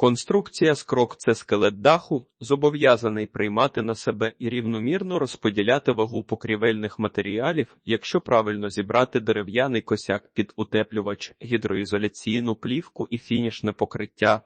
Конструкція скрок це скелет даху, зобов'язаний приймати на себе і рівномірно розподіляти вагу покрівельних матеріалів, якщо правильно зібрати дерев'яний косяк під утеплювач, гідроізоляційну плівку і фінішне покриття,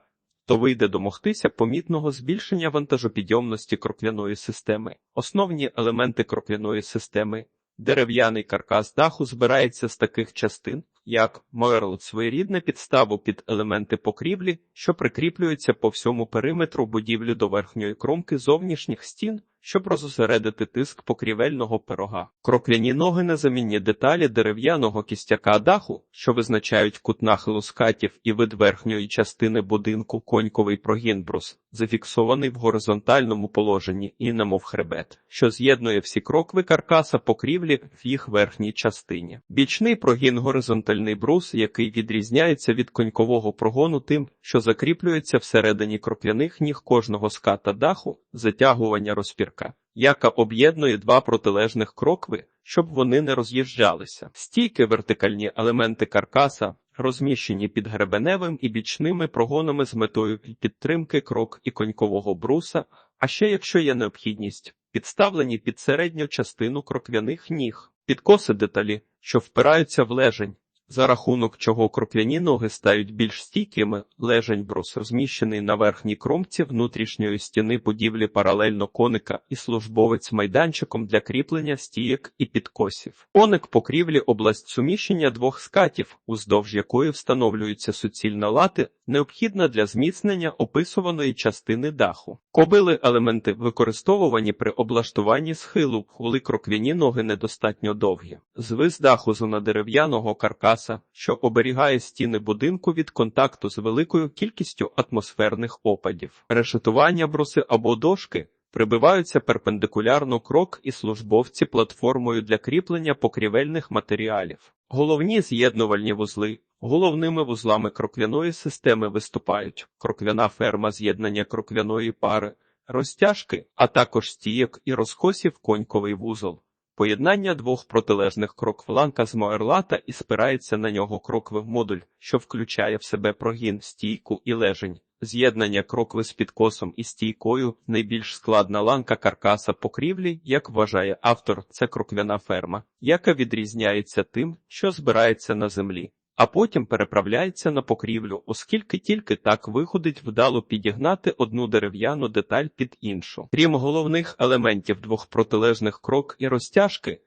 то вийде домогтися помітного збільшення вантажопідйомності кроквяної системи. Основні елементи кроквяної системи Дерев'яний каркас даху збирається з таких частин, як мерлот своєрідне підставу під елементи покрівлі, що прикріплюються по всьому периметру будівлі до верхньої кромки зовнішніх стін, щоб розосередити тиск покрівельного пирога. Крокляні ноги незамінні деталі дерев'яного кістяка даху, що визначають кут нахилу скатів і вид верхньої частини будинку коньковий прогінбрус, зафіксований в горизонтальному положенні і немов хребет, що з'єднує всі крокви каркаса покрівлі в їх верхній частині. Бічний прогін горизонтальний брус, який відрізняється від конькового прогону тим, що закріплюється всередині крокляних ніг кожного ската даху, затягування розпірка, яка об'єднує два протилежних крокви, щоб вони не роз'їжджалися. Стійки вертикальні елементи каркаса розміщені під гребеневим і бічними прогонами з метою підтримки крок і конькового бруса, а ще якщо є необхідність, підставлені під середню частину кроквяних ніг, підкоси деталі, що впираються в лежень, за рахунок чого кроквяні ноги стають більш стійкими, лежень брус розміщений на верхній кромці внутрішньої стіни будівлі паралельно коника і службовець майданчиком для кріплення стійок і підкосів. Коник покрівлі область суміщення двох скатів, уздовж якої встановлюється суцільна лати, необхідна для зміцнення описуваної частини даху. Кобили елементи використовувані при облаштуванні схилу, коли кроквіні ноги недостатньо довгі. Звис даху зона дерев'яного каркаса, що оберігає стіни будинку від контакту з великою кількістю атмосферних опадів. Решетування бруси або дошки прибиваються перпендикулярно крок і службовці платформою для кріплення покрівельних матеріалів. Головні з'єднувальні вузли. Головними вузлами кроквяної системи виступають кроквяна ферма з'єднання кроквяної пари, розтяжки, а також стійок і розкосів коньковий вузол. Поєднання двох протилежних кроквланка з моерлата і спирається на нього кроквий модуль, що включає в себе прогін, стійку і лежень. З'єднання крокви з підкосом і стійкою найбільш складна ланка каркаса покрівлі, як вважає автор, це кроквяна ферма, яка відрізняється тим, що збирається на землі, а потім переправляється на покрівлю, оскільки тільки так виходить вдало підігнати одну дерев'яну деталь під іншу. Крім головних елементів двох протилежних крок і розтяжки.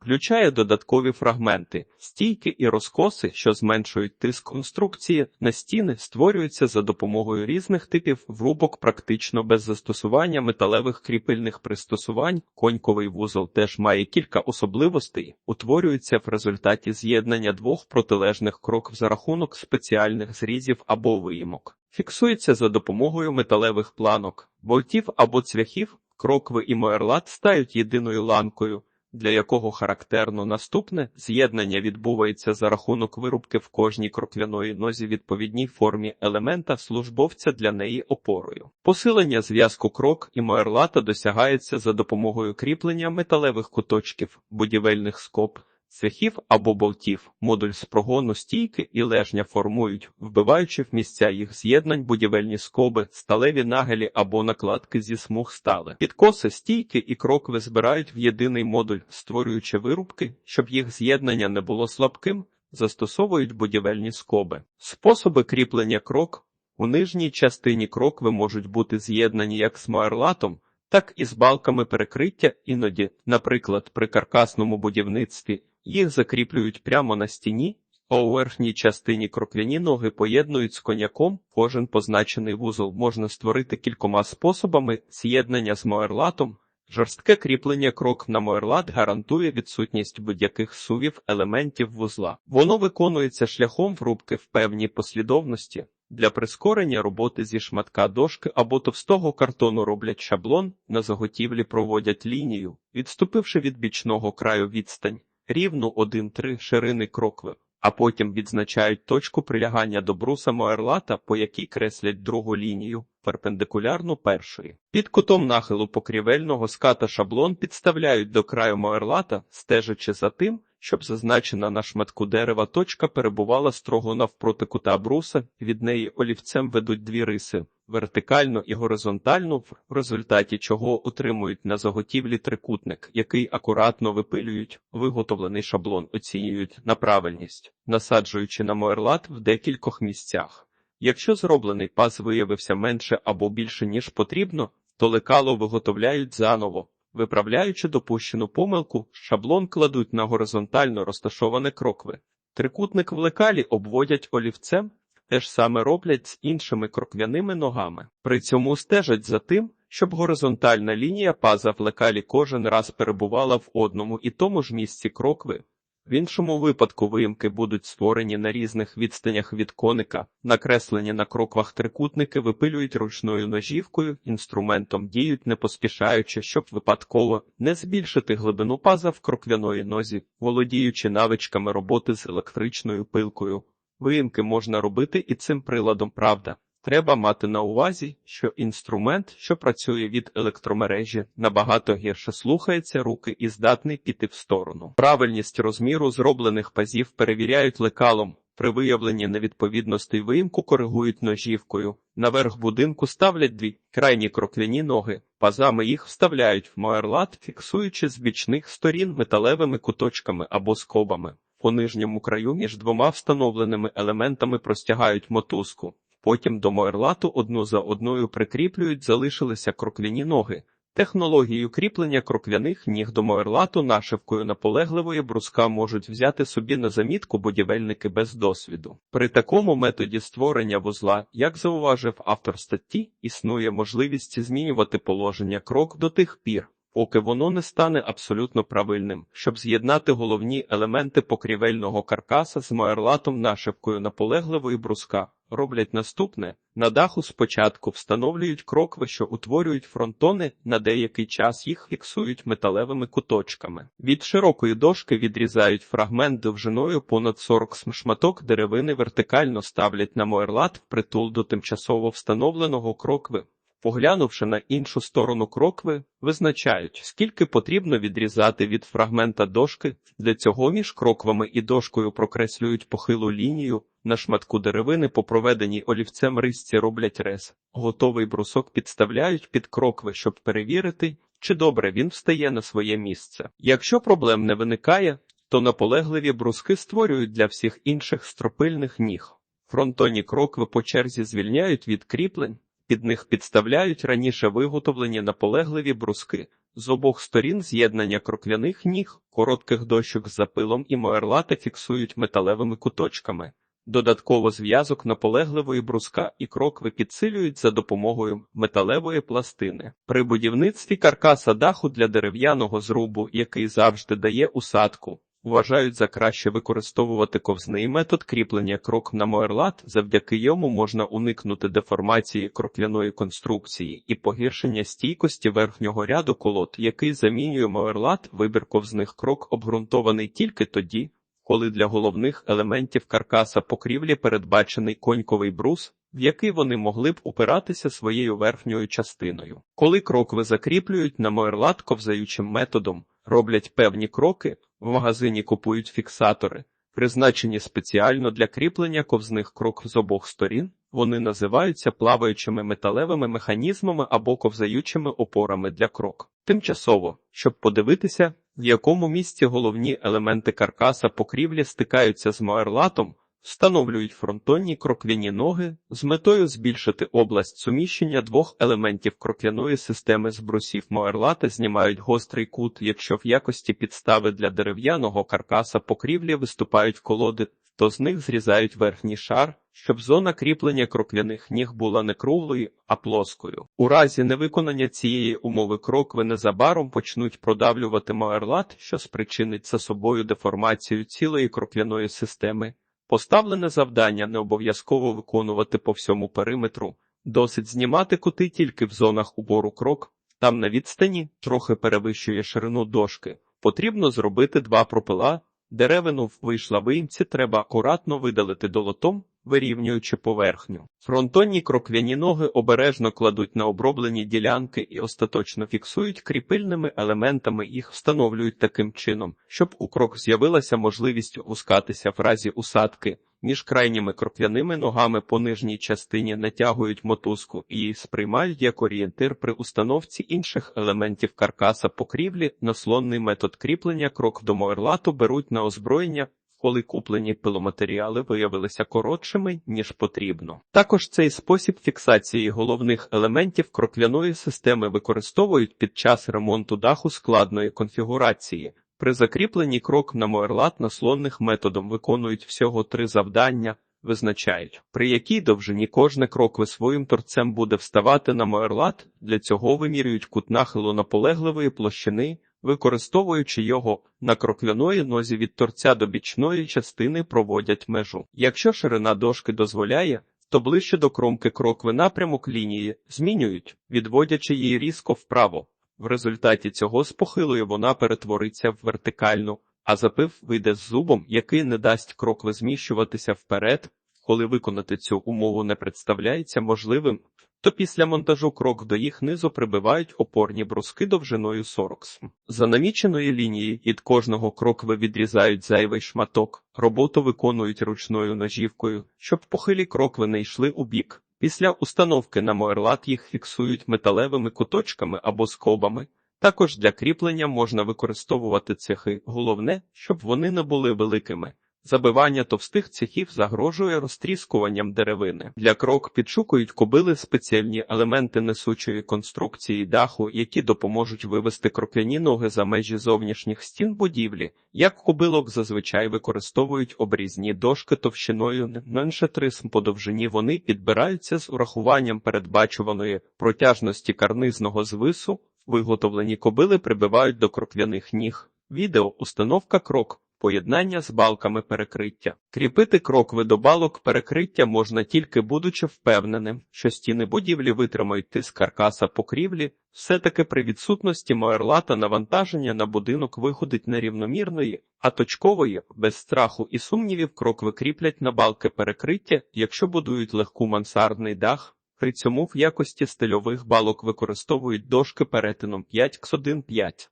Включає додаткові фрагменти, стійки і розкоси, що зменшують тиск конструкції на стіни, створюються за допомогою різних типів врубок, практично без застосування металевих кріпильних пристосувань. Коньковий вузол теж має кілька особливостей, утворюється в результаті з'єднання двох протилежних кроків за рахунок спеціальних зрізів або виїмок. Фіксується за допомогою металевих планок, болтів або цвяхів. Крокви і моерлат стають єдиною ланкою для якого характерно наступне з'єднання відбувається за рахунок вирубки в кожній кроквяної нозі відповідній формі елемента службовця для неї опорою. Посилення зв'язку крок і моерлата досягається за допомогою кріплення металевих куточків, будівельних скоб, цвяхів або болтів, модуль з прогону стійки і лежня формують, вбиваючи в місця їх з'єднань будівельні скоби, сталеві нагелі або накладки зі смуг стали. Підкоси стійки і крокви збирають в єдиний модуль, створюючи вирубки, щоб їх з'єднання не було слабким, застосовують будівельні скоби. Способи кріплення крок у нижній частині крокви можуть бути з'єднані як з моерлатом, так і з балками перекриття іноді, наприклад, при каркасному будівництві. Їх закріплюють прямо на стіні, а у верхній частині кроквяні ноги поєднують з коняком. Кожен позначений вузол можна створити кількома способами з'єднання з моерлатом. Жорстке кріплення крок на моерлат гарантує відсутність будь-яких сувів елементів вузла. Воно виконується шляхом врубки в певній послідовності. Для прискорення роботи зі шматка дошки або товстого картону роблять шаблон, на заготівлі проводять лінію, відступивши від бічного краю відстань рівну 1-3 ширини крокви, а потім відзначають точку прилягання до бруса моерлата, по якій креслять другу лінію, перпендикулярну першої. Під кутом нахилу покрівельного ската шаблон підставляють до краю моерлата, стежачи за тим, щоб зазначена на шматку дерева точка перебувала строго навпроти кута бруса, від неї олівцем ведуть дві риси вертикальну і горизонтальну, в результаті чого утримують на заготівлі трикутник, який акуратно випилюють, виготовлений шаблон оцінюють на правильність, насаджуючи на моерлат в декількох місцях. Якщо зроблений паз виявився менше або більше, ніж потрібно, то лекало виготовляють заново. Виправляючи допущену помилку, шаблон кладуть на горизонтально розташоване крокви. Трикутник в лекалі обводять олівцем, те ж саме роблять з іншими кроквяними ногами. При цьому стежать за тим, щоб горизонтальна лінія паза в лекалі кожен раз перебувала в одному і тому ж місці крокви. В іншому випадку виїмки будуть створені на різних відстанях від коника, накреслені на кроквах трикутники випилюють ручною ножівкою, інструментом діють не поспішаючи, щоб випадково не збільшити глибину паза в кроквяної нозі, володіючи навичками роботи з електричною пилкою. Виїмки можна робити і цим приладом, правда. Треба мати на увазі, що інструмент, що працює від електромережі, набагато гірше слухається руки і здатний піти в сторону. Правильність розміру зроблених пазів перевіряють лекалом. При виявленні невідповідностей виїмку коригують ножівкою. Наверх будинку ставлять дві крайні крокляні ноги. Пазами їх вставляють в моерлат, фіксуючи з бічних сторін металевими куточками або скобами. По нижньому краю між двома встановленими елементами простягають мотузку. Потім до моерлату одну за одною прикріплюють залишилися кроквяні ноги. Технологію кріплення кроквяних ніг до моерлату нашивкою наполегливої бруска можуть взяти собі на замітку будівельники без досвіду. При такому методі створення вузла, як зауважив автор статті, існує можливість змінювати положення крок до тих пір, поки воно не стане абсолютно правильним, щоб з'єднати головні елементи покрівельного каркаса з моерлатом нашивкою наполегливої бруска. Роблять наступне на даху спочатку встановлюють крокви, що утворюють фронтони, на деякий час їх фіксують металевими куточками. Від широкої дошки відрізають фрагмент довжиною понад 40 см. шматок деревини вертикально ставлять на моерлат притул до тимчасово встановленого крокви. Поглянувши на іншу сторону крокви, визначають, скільки потрібно відрізати від фрагмента дошки. Для цього між кроквами і дошкою прокреслюють похилу лінію. На шматку деревини по проведеній олівцем рисці роблять рез. Готовий брусок підставляють під крокви, щоб перевірити, чи добре він встає на своє місце. Якщо проблем не виникає, то наполегливі бруски створюють для всіх інших стропильних ніг. Фронтонні крокви по черзі звільняють від кріплень. Під них підставляють раніше виготовлені наполегливі бруски з обох сторін з'єднання крокляних ніг, коротких дощок з запилом і моерлата фіксують металевими куточками. Додатково зв'язок наполегливої бруска і крокви підсилюють за допомогою металевої пластини. При будівництві каркаса даху для дерев'яного зрубу, який завжди дає усадку, Вважають за краще використовувати ковзний метод кріплення крок на моерлат, завдяки йому можна уникнути деформації крокляної конструкції і погіршення стійкості верхнього ряду колод, який замінює моерлат, вибір ковзних крок обґрунтований тільки тоді, коли для головних елементів каркаса покрівлі передбачений коньковий брус, в який вони могли б упиратися своєю верхньою частиною. Коли крокви закріплюють на моерлат ковзаючим методом, роблять певні кроки. В магазині купують фіксатори, призначені спеціально для кріплення ковзних крок з обох сторін. Вони називаються плаваючими металевими механізмами або ковзаючими опорами для крок. Тимчасово, щоб подивитися, в якому місці головні елементи каркаса покрівлі стикаються з моерлатом, Встановлюють фронтонні кроквяні ноги з метою збільшити область суміщення двох елементів кроквяної системи з брусів моерлата знімають гострий кут, якщо в якості підстави для дерев'яного каркаса покрівлі виступають колоди, то з них зрізають верхній шар, щоб зона кріплення кроквяних ніг була не круглою, а плоскою. У разі невиконання цієї умови крокви незабаром почнуть продавлювати моерлат, що спричинить за собою деформацію цілої кроквяної системи. Поставлене завдання не обов'язково виконувати по всьому периметру, досить знімати кути тільки в зонах убору крок, там на відстані трохи перевищує ширину дошки. Потрібно зробити два пропила. Деревину вийшла виїмці треба акуратно видалити долотом, вирівнюючи поверхню. Фронтонні кроквяні ноги обережно кладуть на оброблені ділянки і остаточно фіксують кріпильними елементами їх встановлюють таким чином, щоб у крок з'явилася можливість опускатися в разі усадки. Між крайніми кроквяними ногами по нижній частині натягують мотузку і її сприймають як орієнтир при установці інших елементів каркаса покрівлі. Наслонний метод кріплення крок до моерлату беруть на озброєння коли куплені пиломатеріали виявилися коротшими, ніж потрібно. Також цей спосіб фіксації головних елементів крокляної системи використовують під час ремонту даху складної конфігурації. При закріпленні крок на моерлат наслонних методом виконують всього три завдання. Визначають, при якій довжині кожне крокве своїм торцем буде вставати на моерлат, для цього вимірюють кут нахилу наполегливої площини, використовуючи його на крокляної нозі від торця до бічної частини проводять межу. Якщо ширина дошки дозволяє, то ближче до кромки крокви напрямок лінії змінюють, відводячи її різко вправо. В результаті цього з похилою вона перетвориться в вертикальну, а запив вийде з зубом, який не дасть крокви зміщуватися вперед. Коли виконати цю умову не представляється можливим, то після монтажу крок до їх низу прибивають опорні бруски довжиною 40 см. За наміченої лінії від кожного крокви відрізають зайвий шматок, роботу виконують ручною ножівкою, щоб похилі крокви не йшли у бік. Після установки на моерлат їх фіксують металевими куточками або скобами. Також для кріплення можна використовувати цехи, головне, щоб вони не були великими. Забивання товстих цехів загрожує розтріскуванням деревини. Для крок підшукують кобили спеціальні елементи несучої конструкції даху, які допоможуть вивести крокляні ноги за межі зовнішніх стін будівлі. Як кобилок зазвичай використовують обрізні дошки товщиною не менше 3 см по довжині. Вони підбираються з урахуванням передбачуваної протяжності карнизного звису. Виготовлені кобили прибивають до кроквяних ніг. Відео установка крок. Поєднання з балками перекриття. Кріпити крокви до балок перекриття можна тільки будучи впевненим, що стіни будівлі витримають тиск каркаса покрівлі, все-таки при відсутності моерлата навантаження на будинок виходить нерівномірної, а точкової, без страху і сумнівів, крокви кріплять на балки перекриття, якщо будують легку мансардний дах. При цьому в якості стильових балок використовують дошки перетином 5 x 1 5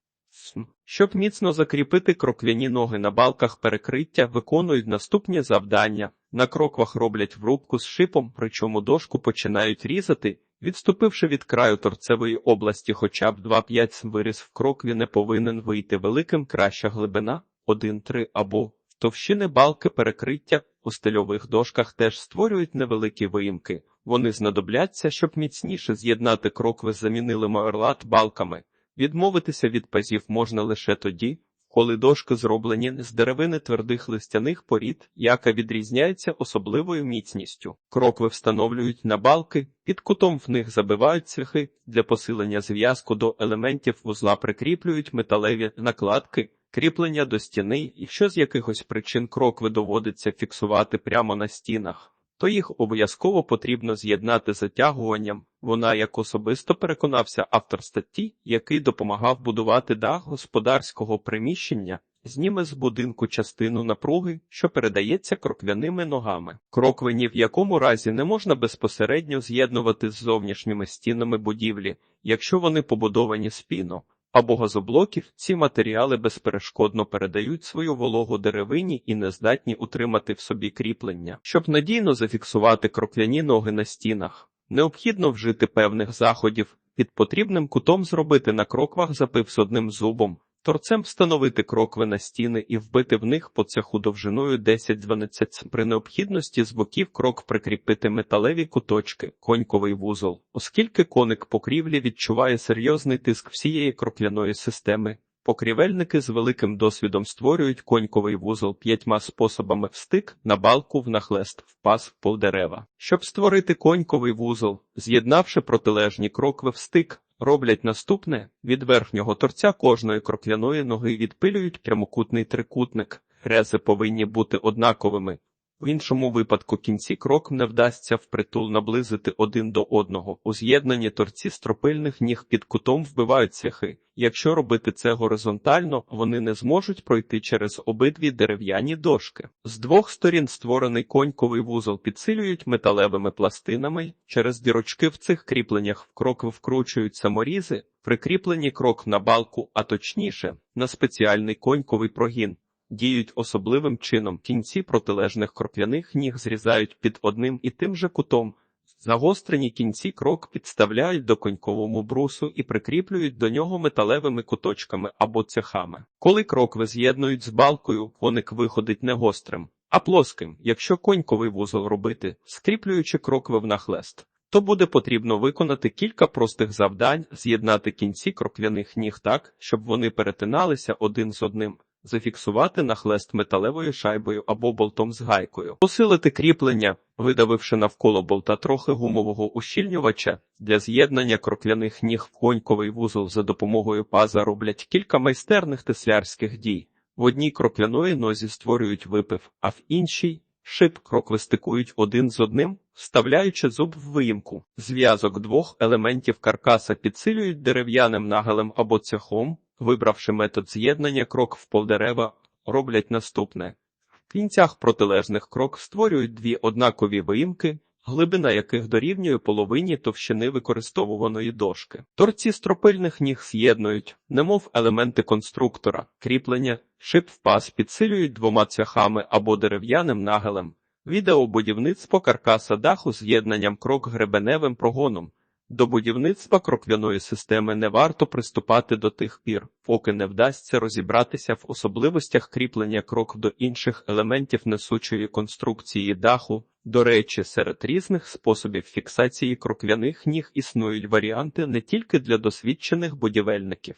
щоб міцно закріпити кроквяні ноги на балках перекриття, виконують наступні завдання. На кроквах роблять врубку з шипом, причому дошку починають різати, відступивши від краю торцевої області, хоча б 2-5 см виріз в крокві не повинен вийти великим краща глибина 1-3 або товщини балки перекриття у стильових дошках теж створюють невеликі виїмки. Вони знадобляться, щоб міцніше з'єднати крокви з замінилими орлат балками. Відмовитися від пазів можна лише тоді, коли дошки зроблені з деревини твердих листяних порід, яка відрізняється особливою міцністю. Крокви встановлюють на балки, під кутом в них забивають цвяхи, для посилення зв'язку до елементів вузла прикріплюють металеві накладки, кріплення до стіни, якщо з якихось причин крокви доводиться фіксувати прямо на стінах то їх обов'язково потрібно з'єднати затягуванням. Вона, як особисто переконався автор статті, який допомагав будувати дах господарського приміщення, зніме з будинку частину напруги, що передається кроквяними ногами. Крокви ні в якому разі не можна безпосередньо з'єднувати з зовнішніми стінами будівлі, якщо вони побудовані спіно або газоблоків, ці матеріали безперешкодно передають свою вологу деревині і не здатні утримати в собі кріплення. Щоб надійно зафіксувати крокляні ноги на стінах, необхідно вжити певних заходів, під потрібним кутом зробити на кроквах запив з одним зубом, Торцем встановити крокви на стіни і вбити в них по цеху довжиною 10-12 при необхідності з боків крок прикріпити металеві куточки, коньковий вузол, оскільки коник покрівлі відчуває серйозний тиск всієї крокляної системи. Покрівельники з великим досвідом створюють коньковий вузол п'ятьма способами встик, на балку, в нахлест, в пас, в дерева. Щоб створити коньковий вузол, з'єднавши протилежні крокви в стик, Роблять наступне від верхнього торця кожної крокляної ноги відпилюють прямокутний трикутник. Рези повинні бути однаковими. В іншому випадку кінці крок не вдасться впритул наблизити один до одного. У з'єднанні торці стропильних ніг під кутом вбивають цвяхи. Якщо робити це горизонтально, вони не зможуть пройти через обидві дерев'яні дошки. З двох сторін створений коньковий вузол підсилюють металевими пластинами. Через дірочки в цих кріпленнях в крок вкручують саморізи, прикріплені крок на балку, а точніше на спеціальний коньковий прогін. Діють особливим чином кінці протилежних кроп'яних ніг зрізають під одним і тим же кутом. Загострені кінці крок підставляють до коньковому брусу і прикріплюють до нього металевими куточками або цехами. Коли крокви з'єднують з балкою, коник виходить не гострим, а плоским, якщо коньковий вузол робити, скріплюючи крокви в нахлест. То буде потрібно виконати кілька простих завдань, з'єднати кінці кроквяних ніг так, щоб вони перетиналися один з одним, зафіксувати нахлест металевою шайбою або болтом з гайкою, посилити кріплення, видавивши навколо болта трохи гумового ущільнювача. Для з'єднання кроквяних ніг в коньковий вузол за допомогою паза роблять кілька майстерних теслярських дій. В одній кроквяної нозі створюють випив, а в іншій шип крокви стикують один з одним, вставляючи зуб в виїмку. Зв'язок двох елементів каркаса підсилюють дерев'яним нагелем або цехом, вибравши метод з'єднання крок в полдерева, роблять наступне. В кінцях протилежних крок створюють дві однакові виїмки, глибина яких дорівнює половині товщини використовуваної дошки. Торці стропильних ніг з'єднують, немов елементи конструктора, кріплення, шип в паз підсилюють двома цвяхами або дерев'яним нагелем. Відеобудівництво каркаса даху з'єднанням крок гребеневим прогоном. До будівництва кроквяної системи не варто приступати до тих пір, поки не вдасться розібратися в особливостях кріплення крок до інших елементів несучої конструкції даху. До речі, серед різних способів фіксації кроквяних ніг існують варіанти не тільки для досвідчених будівельників.